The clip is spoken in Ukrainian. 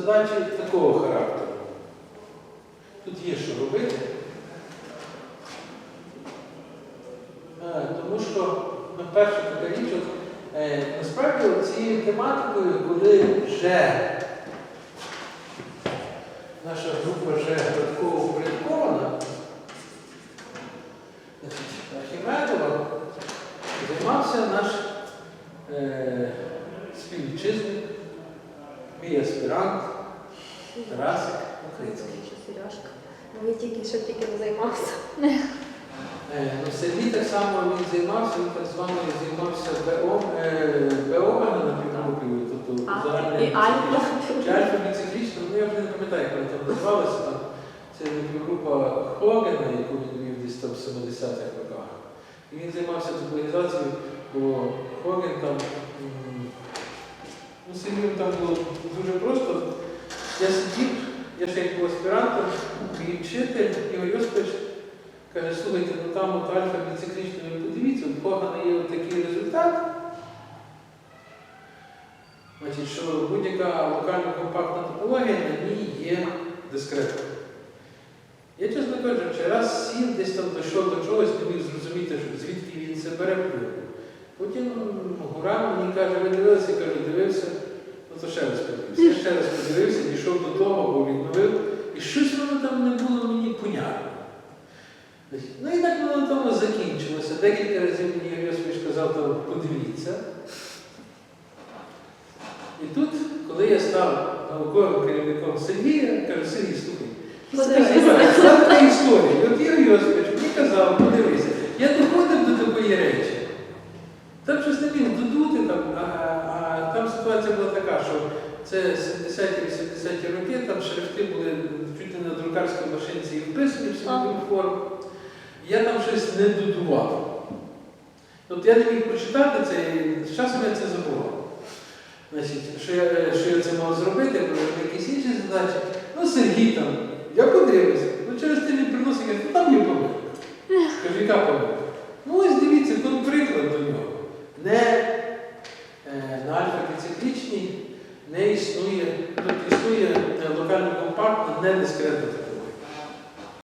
задачі такого характеру. Тут є що робити. Е, Тому що ну, перша така річ, е, насправді цією тематикою, коли вже наша група вже градково упорядкована, Архімедова займався наш е, співвітчизник, мій аспірант Тарасик Махрицький. Сережка. Ну, він тільки що тільки не займався. Е, ну, Сергій так само він займався, він так звано займався БО, е, БО на півгрупі, тобто А, загальне Альфа. Ну я вже не пам'ятаю, як вона там називалася. Там, це група Хогена, яку він вів десь там в 70-х роках. І він займався цифровізацією, бо Хоген там, ну Сергію там було дуже просто. Я сидів, я ще як був аспірантом, мій вчитель Ігор Йосипович каже, слухайте, ну там от альфа біциклічна, ви подивіться, у Хогана є такий результат. Значить, що будь-яка локальна компактна топологія на ній є дискретна. Я, чесно кажучи, раз сів десь там дійшов до чогось, не міг зрозуміти, звідки він це бере. Потім Гурам мені каже, ви дивилися, я кажу, дивився, ну то ще раз подивився. Ще раз подивився, дійшов до того, бо відновив. І щось воно там не було мені понятно. Ну і так воно на тому закінчилося. Декілька разів мені Ігор Йосипович казав, то подивіться. І тут, коли я став науковим керівником Сергія, кажу, Сергій, слухай, це історія. От Ігор Йосипович мені казав, подивися, я доходив до такої речі. Там щось не міг додути, там, а, а там ситуація була така, що це 70-80-ті роки, там шрифти були чуть не на друкарській машинці і вписані в форму. Я там щось не додував. Тобто я не міг прочитати це, і з часом я це забував. Значить, що я, що я це мав зробити, були якісь інші задачі. Ну, Сергій там, я подивився. Ну, через він приносить, ну там є помилка. Кажу, яка помилка? Ну ось дивіться, тут приклад до нього. Не е, на існує, е, локально не дискретна